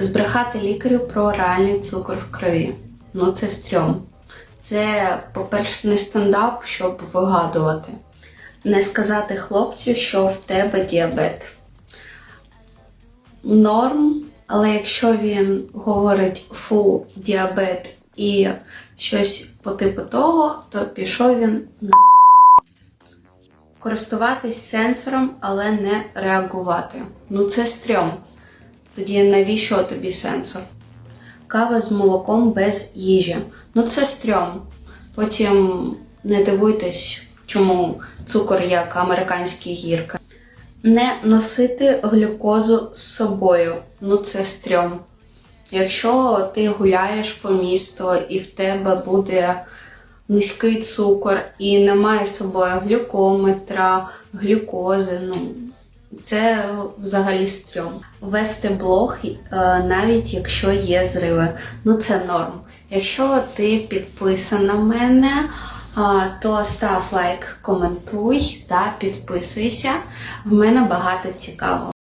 Збрехати лікарю про реальний цукор в крові. Ну це стрьом. Це, по-перше, не стендап, щоб вигадувати. Не сказати хлопцю, що в тебе діабет. Норм, але якщо він говорить фу, діабет і щось по типу того, то пішов він на користуватись сенсором, але не реагувати. Ну це стрьом. Тоді навіщо тобі сенсор? Кава з молоком без їжі. Ну це стрьом. Потім не дивуйтесь, чому цукор як американські гірки. Не носити глюкозу з собою. Ну це стрьом. Якщо ти гуляєш по місту і в тебе буде низький цукор і немає з собою глюкометра, глюкози, ну це взагалі стрьом. Вести блог, е, навіть якщо є зриви, ну це норм. Якщо ти підписана на мене, е, то став лайк, коментуй та підписуйся. В мене багато цікавого.